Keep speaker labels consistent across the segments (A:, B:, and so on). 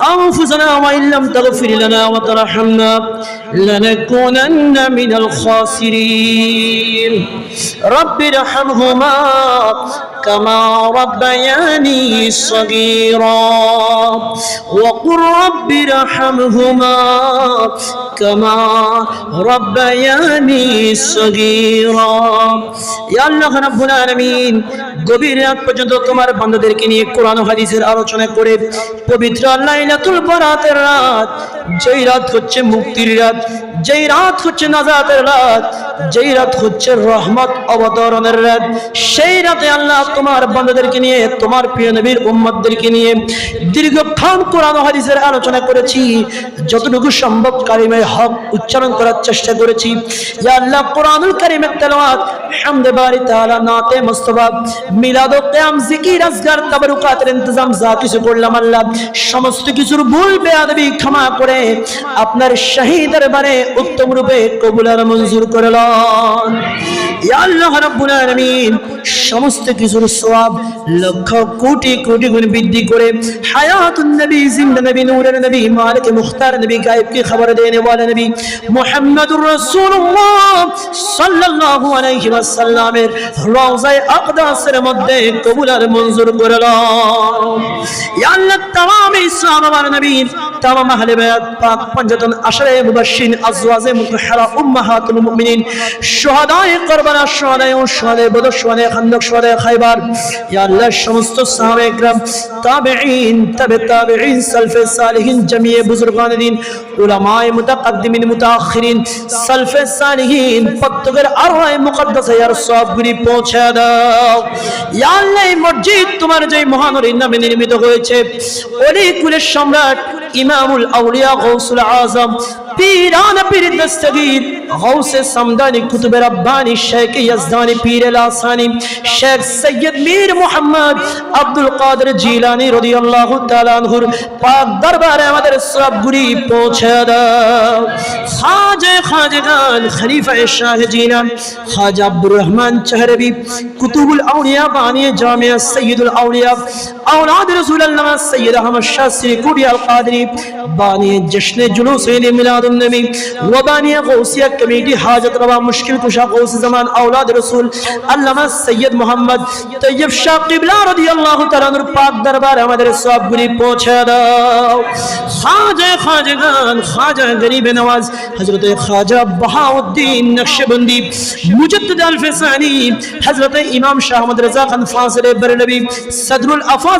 A: أنفسنا وإن لم تغفر لنا وترحمنا لنكونن من الخاسرين. رب ارحمهما كما ربياني صغيرا. وقل رب ارحمهما كما ربياني صغيرا. يا الله رب العالمين গভীর রাত পর্যন্ত তোমার বান্ধবদেরকে নিয়ে কোরআন হাদিসের আলোচনা করে পবিত্র লাইলাতুল বরাতের রাত, যেই রাত হচ্ছে মুক্তির রাত, যেই রাত হচ্ছে নাজাতের রাত যেই রাত হচ্ছে রহমত অবতরণের রাত, সেই রাতে আল্লাহ তোমার বান্দাদেরকে নিয়ে, তোমার প্রিয় নবীর উম্মতদেরকে নিয়ে দীর্ঘক্ষণ কোরআন হাদিসের আলোচনা করেছি। যতটুকু সম্ভব কারিমের হক উচ্চারণ করার চেষ্টা করেছি। ইয়া আল্লাহ, কোরআনুল কারিমের তেলাওয়াত, হামদে বারি তাআলা, নাতে মুস্তাফা, মিলাদ ও কিয়াম জিকির আজগার, তাবারুকাতের ইন্তজাম, যা কিছু করলাম আল্লাহ, সমস্ত কিছুর ভুল বেয়াদবি ক্ষমা করে আপনার শাহী দরবারে উত্তম রূপে কবুল আর মঞ্জুর করে জীবন আল্লাহ সমস্ত কিছুর সওয়াব লক্ষ কোটি কোটি গুণ বৃদ্ধি করে হায়াতুন নবী নবী মুখতার নবী খবর আকদাসের মধ্যে কবুল মঞ্জুর করলাম সাহাবা মসজিদ তোমার যে মহানবীর নামে নির্মিত হয়েছে কুলের সম্রাট ইমামুল আউলিয়া গৌসুল আজম পীরান পীর দস্তগীর, গৌসে সমদানি কুতুব রব্বানি শেখ ইয়াজদানি, পীর লাসানি শেখ সৈয়দ মীর মোহাম্মদ আব্দুল কাদের জিলানি রাদিয়াল্লাহু তাআলা আনহুর পাক দরবারে আমাদের সবগুলি পৌঁছে দাও। খাজা খাজগান খলিফা শাহ জিলান খাজা আব্দুর রহমান চাহরবি, কুতুবুল আউলিয়া বানিয়ে জামিয়া সৈয়দুল আউলিয়া اولاد رسول اللہ سید احمد شاہ سری کوڑی القادری بانی جشن جلوس عید میلاد النبی و بانی غوثیہ کمیٹی حاجت روا مشکل کشا غوث زمان اولاد رسول علامہ سید محمد طیب شاہ قبلہ رضی اللہ تعالیٰ عنہ پاک دربار আমাদের সবগুলি পৌঁছে দাও খাজা খাজা গান খাজা গরিব নওয়াজ হযরত খাজা বাহাউদ্দিন নকশবন্দি মুজদ্দিদ আল ফেসানি হযরত ইমাম শাহ আহমদ রেজা খান ফাসির বরেলভি সদরুল আফাজ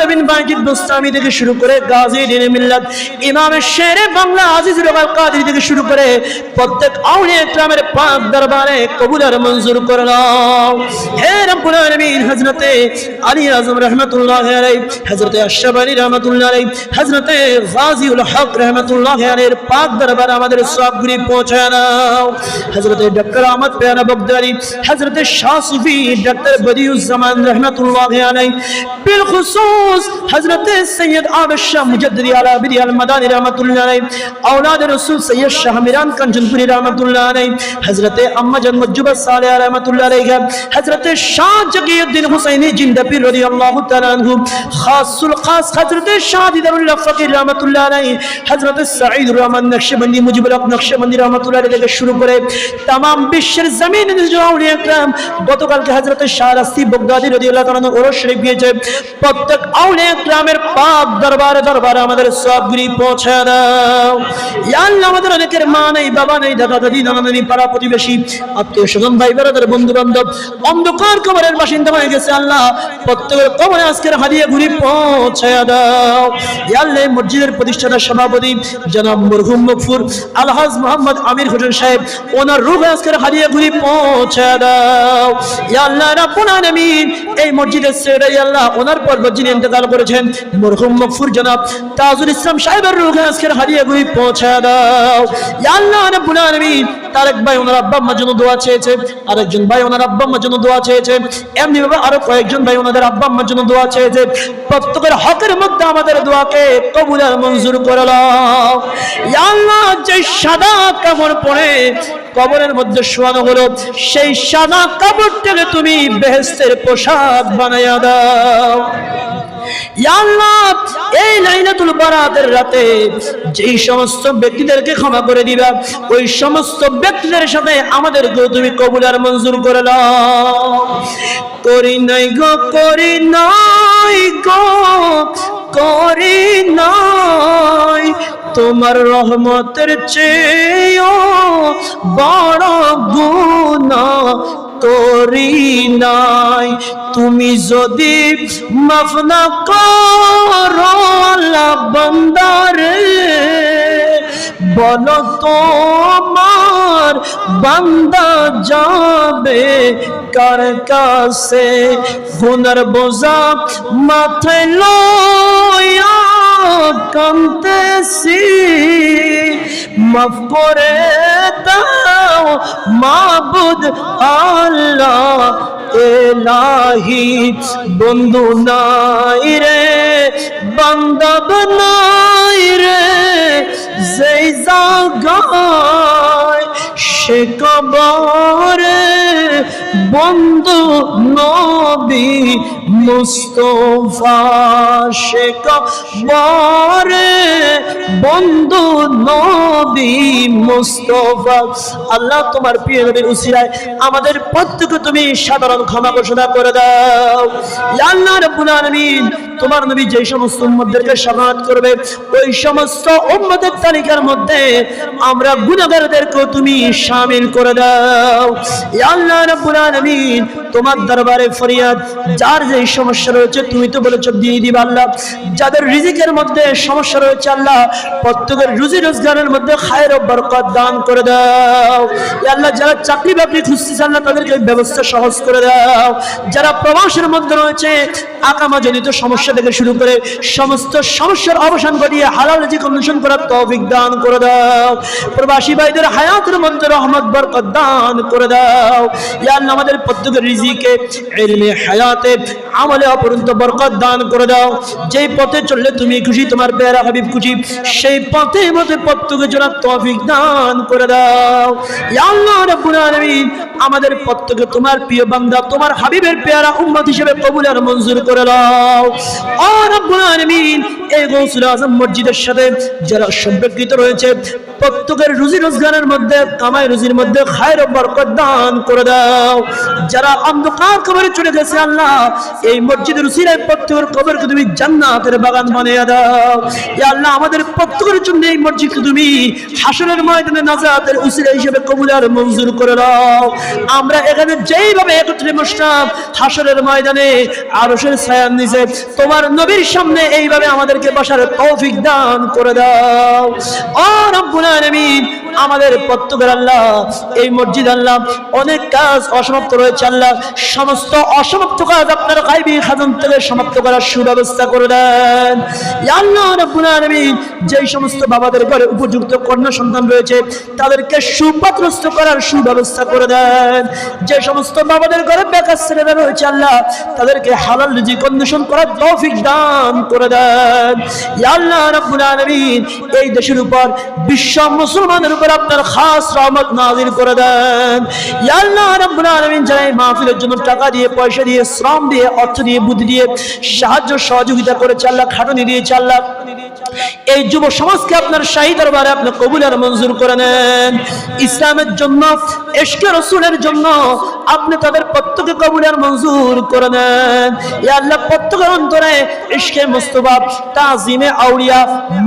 A: নবীন বাকিদ বুস্তামি থেকে শুরু করে গাজী দিন মিল্লাত ইমাম শেরে বাংলা আজিজ রবাল থেকে শুরু করে প্রত্যেক আউলিয়া ইকরামের পাক দরবারে কবুল আর মঞ্জুর করে নাও। হে রব্বুল আলামিন, হযরত আলী আজম রহমাতুল্লাহ আলাইহি, হযরত আশরাফ আলী রহমাতুল্লাহ আলাইহি, হযরত গাজীউল হক রহমাতুল্লাহ আলাইহির পাক দরবারে আমাদের সবগুলি পৌঁছে দাও হযরত ডক্টর আহমদ পেয়ারা বগদারি, হযরত ডক্টর বদিউজ্জামান রহমাতুল্লাহ আলাইহি কুদ্দুস হযরতে সৈয়দ আবেদ শাহ মুজাদ্দিদি আলা বিরি আল মাদানি রহমাতুল্লাহ আলাইহি اولاد রাসূল সৈয়দ শাহ মিরান কাঞ্চনপুরী রহমাতুল্লাহ আলাইহি হযরতে আম্মা জান মজুবা সালেহা রহমাতুল্লাহ আলাইহা হযরতে শাহ জাকিউদ্দিন হুসাইনি জিন্দাপীর রাদিয়াল্লাহু তাআলা আনহু খাসুল খাস হযরতে শাহ দিদারুল্লাহ ফকির রহমাতুল্লাহ আলাইহি হযরতে সাঈদ রহমান নকশবন্দি মুজিবুল হক নকশবন্দি রহমাতুল্লাহ আলাইহি থেকে শুরু করে तमाम বিশ্বের জমিনে গতকালকে হযরতে শাহ রাসি বগদাদি রাদিয়াল্লাহু তাআলা ওরস শরীফ গিয়েছে প্রত্যেক অন্ধকার কবরের বাসিন্দা হয়ে গেছে আল্লাহ। প্রত্যেকের কবরে আজকের হারিয়ে ঘুরি দাও। মসজিদের প্রতিষ্ঠাতার সভাপতি জনাব মরহুম মকফুর আলহাজ মোহাম্মদ আমির হোসেন সাহেব, ওনার রূপ আজকের হারিয়ে ঘুরি পৌঁছে দাও। আল্লাহ, রাব্বুল আলামিন, এই মসজিদের সেরে আল্লাহ, ওনার পর মসজিদে ইন্তেকাল করেছেন। মরহুম মকফুর জনাব তাজুল ইসলাম সাহেবের রুহে আজকের হারিয়ে গুই পৌঁছা দাও। আল্লাহ রব্বুল আলামিন তারেক ভাই, ওনার আব্বা আম্মার জন্য দোয়া চেয়েছে, আরেকজন ভাই ওনার আব্বা আম্মার জন্য দোয়া চেয়েছে এমনি ভাবে আরও কয়েকজন ভাই ওনাদের আব্বা আম্মার জন্য দোয়া চেয়েছে। প্রত্যেকের হকের মধ্যে আমাদের দোয়াকে কবুল আর মঞ্জুর করে আল্লাহ যে সাদা কাপড় পরে কবরের মধ্যে শোয়ানো হলো, সেই সাদা কাপড়টাকে তুমি বেহেস্তের পোশাক বানাইয়া দাও। এই বারাতের রাতে যেই সমস্ত ব্যক্তিদেরকে ক্ষমা করে দিবা, ওই সমস্ত ব্যক্তিদের সাথে তুমি কবুল আর মঞ্জুর করে করি নাই গো, করি নাই গো, করি নাই। তোমার রহমতের চেয়েও বড় গুণা করি নাই। তুমি যদি মাফ না করো বান্দারে, বলো তোমার বান্দা যাবে কার কাছে? গুনার বোঝা মাথায় লয়া কান্তেছি মাফ করে মাবুদ আল্লাহ এলাহি বন্ধু নাই রে বান্দব নাই রে যেই জাগায় সে কবরে বন্ধু নবী মুস্তফা, সে কবরে বন্ধু নবী মুস্তফা। আল্লাহ তোমার প্রিয় নবীর উসিলায় আমাদের প্রত্যেকে তুমি সাধারণ ক্ষমা ঘোষণা করে দাও। আল্লাহ রাব্বুল আলামিন, তোমার নবী যে সমস্ত উম্মতদেরকে সাফাত করবে, ওই সমস্ত উম্মতের তালিকার মধ্যে আমরা গুনাহগারদেরকেও তুমি শামিল করে দাও। আল্লাহ রাব্বুল আলামিন, তোমার দরবারে ফরিয়াদ, যার যে সমস্যা রয়েছে তুমি তো বলেছ দিয়ে দিবা আল্লাহ। যাদের রিজিকের মধ্যে সমস্যা রয়েছে আল্লাহ, প্রত্যেকের রুজি রোজগারের মধ্যে খায়ের বরকত দান করে দাও। আল্লাহ, যারা চাকরি বাকরি খুঁজতেছে আল্লাহ, তাদেরকে ব্যবস্থা সহজ করে দাও। যারা প্রবাসের মধ্যে রয়েছে আকামা জনিত সমস্যা থেকে শুরু করে সমস্ত সমস্যার অবসান ঘটিয়ে হালাল রিজিক অন্বেষণ করার তৌফিক দান করে দাও। প্রবাসী ভাইদের হায়াতের মধ্যে রহমত, বরকত দান করে দাও। ইয়া আল্লাহ, আমাদের প্রত্যেকের রিজিকে ইলমে হায়াতে, আমলে অপরন্ত বরকত দান করে দাও। যেই পথে চললে তুমি খুশি, তোমার পেয়ারা হাবিব খুশি, সেই পথে মধ্যে প্রত্যেকের জন্য তৌফিক দান করে দাও। আল্লাহ, রাব্বুল আলামিন, আমাদের প্রত্যেকে তোমার প্রিয় বান্দা, তোমার হাবিবের পেয়ারা উম্মত হিসেবে কবুল আর মঞ্জুর করে দাও। ও রব্বুল আলামিন, এই গৌসুল আজম মসজিদের সাথে যারা সম্পর্কিত রয়েছে প্রত্যেকের রুজি রোজগারের মধ্যে, কামাই রুজির মধ্যে খায়ের ও বরকত দান করে দাও। যারা অন্ধকার কবরে চলে গেছে, আল্লাহ, এই মসজিদের উসিলায় প্রত্যেকের কবরকে তুমি জান্নাতের বাগান বানিয়ে দাও। ইয়া আল্লাহ, আমাদের প্রত্যেকের জন্য এই মসজিদকে তুমি হাসরের ময়দানে নাজাতের উসিলা হিসেবে কবুল আর মঞ্জুর করে দাও। আমরা এখানে যেইভাবে একত্রে বসলাম, হাসরের ময়দানে আরশের ছায়ার নিচে, তোমার নবীর সামনে এইভাবে আমাদেরকে বসার তৌফিক দান করে দাও। ও রব্বুল আলামিন আমাদের প্রত্যেকের আল্লাহ, এই মসজিদ আল্লাহ, অনেক কাজ অসমাপ্ত রয়েছে আল্লাহ। সমস্ত অসমাপ্ত কাজ আপনার গাইবী খাজান থেকে সমাপ্ত করার সুব্যবস্থা করে দেন। আল্লাহ যেই সমস্ত বাবাদের ঘরে উপযুক্ত কন্যা সন্তান রয়েছে, তাদেরকে সুপাত্রস্থ করার সুব্যবস্থা করে দেন। যে সমস্ত বাবাদের ঘরে বেকার ছেলেরা রয়েছে আল্লাহ, তাদেরকে হালাল রিজিক কন্ডিশন করার তৌফিক দান করে দেন। আল্লাহ রাব্বুল আলামিন, এই দেশের উপর বিশ্ব মুসলমানের আপনার খাস রহমত নাজির করে দেন। যারা এই মাহফিলের জন্য টাকা দিয়ে, পয়সা দিয়ে, শ্রম দিয়ে, অর্থ দিয়ে, বুদ্ধি দিয়ে সাহায্য সহযোগিতা করে আল্লাহ খাটুনি দিয়েছে, আল্লাহ। এই যুব সমাজকে আপনার শাহী দরবারে আপনি কবুল আর মঞ্জুর করে নেন। ইসলামের জন্য, এশকে রসুলের জন্য আপনি তাদের প্রত্যেকে কবুল আর মঞ্জুর করে নেন। আল্লাহ, প্রত্যেকের অন্তরে ইশকে মুস্তফা, তাজিমে আউলিয়া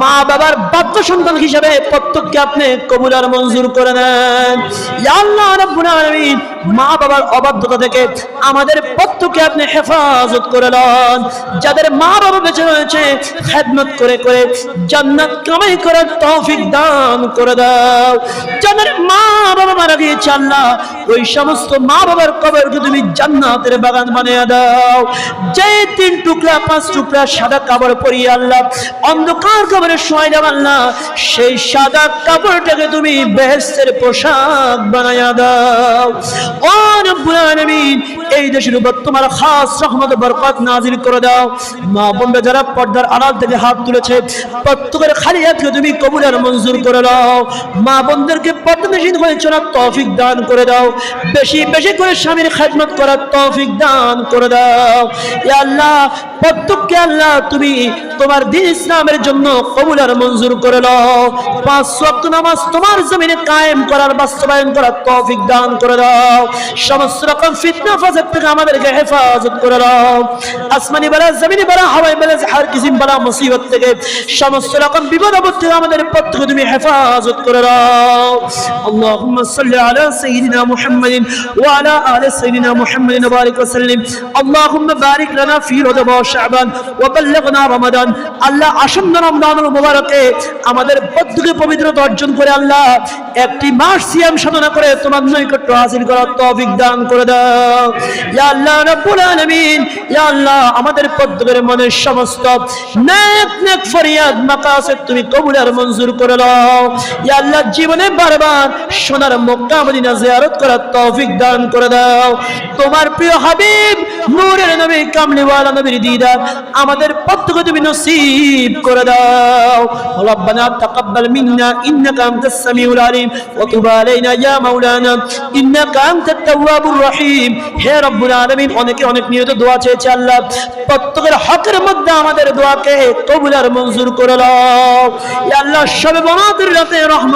A: মা বাবার বাধ্য সন্তান হিসাবে প্রত্যেককে আপনি কবুল আর মঞ্জুর করে নেন। আল্লাহ রাব্বুল আলামিন মা বাবার অবাধ্যতা থেকে আমাদের প্রত্যেককে আপনি হেফাজত করে লন যাদের মা বাবা বেঁচে রয়েছে, খেদমত করে করে জান্নাত কামাই করার তৌফিক দান করে দাও। যাদের মা বাবা মারা গিয়েছে, আল্লাহ, ওই সমস্ত মা বাবার কবরকে তুমি জান্নাতের বাগান বানিয়ে দাও। যে তিন টুকরা, পাঁচ টুকরা সাদা কাপড় পরিয়ে আল্লাহ, অন্ধকার কবরে শোয়াই দাও আল্লাহ, সেই সাদা কাপড়টাকে তুমি বেহেস্তের পোশাক বানাইয়া দাও ও রব্বুল আলামিন, এই দেশের উপর তোমার রহমত বরকত করে দাও। মা যারা পর্দার আড়াল থেকে হাত তুলেছে, প্রত্যেকের খালি হাতকে তুমি কবুলের মঞ্জুর করে দাও। মা বোনদেরকে পর্দানশীল হয়ে চলার তৌফিক দান করে দাও। বেশি বেশি করে স্বামীর করার তৌফিক দান করে দাও। আল্লাহ, প্রত্যেককে আল্লাহ তুমি তোমার দিন ইসলামের জন্য কবুলের মঞ্জুর করে দাও। পাঁচ ওয়াক্ত নামাজ তোমার জমিনে কায়েম করার বাস্তবায়ন করার তৌফিক দান করে দাও সমস্ত রকম ফিতনা ফাসাদ থেকে আমাদেরকে হেফাজত করে দাও আসমানি বালা জমিনি বালা হাওয়াই বালা হার কিসিম বালা মুসিবত থেকে সমস্ত রকম বিপদ আপদ থেকে আমাদের প্রত্যেকে তুমি হেফাজত করে দাও اللهم صل على سيدنا محمد وعلى آل سيدنا محمد وبارك وسلم اللهم بارك لنا في رجب وشعبان وبلغنا رمضان আল্লাহ আসন্ন রমজানুল মুবারকে আমাদের প্রত্যেকে পবিত্রতা অর্জন করে আল্লাহ একটি মাস সিয়াম সাধনা করে তোমার নৈকট্য হাসিল করার তৌফিক দান করে দাও। আমাদের প্রত্যেকের মনের সমস্ত তুমি কবুল আর মঞ্জুর করে দাও। ইয়া আল্লাহ জীবনে বারবার সোনার মক্কা মদিনা জিয়ারত করার তৌফিক দান করে দাও। তোমার প্রিয় হাবিব, নূরের নবী, কামলিওয়ালা নবীর দিদার, আমাদের প্রত্যেকে তুমি নসিব করে দাও। রব্বানা তাকাব্বাল মিন্না, ইন্নাকা আনতাস সামিউল আলিম, ওয়া তুব আলাইনা ইয়া মাওলানা, ইন্নাকা আনতাত তাওয়াবুর রহিম। হে রব্বুল আলামিন, অনেকে অনেক নিয়ত দোয়া চেয়েছে আল্লাহ, প্রত্যেকের হকের মধ্যে আমাদের দোয়াকে কবুল আর মঞ্জুর করে ইয়া আল্লাহ, সবে বনাতের রাতে রহমত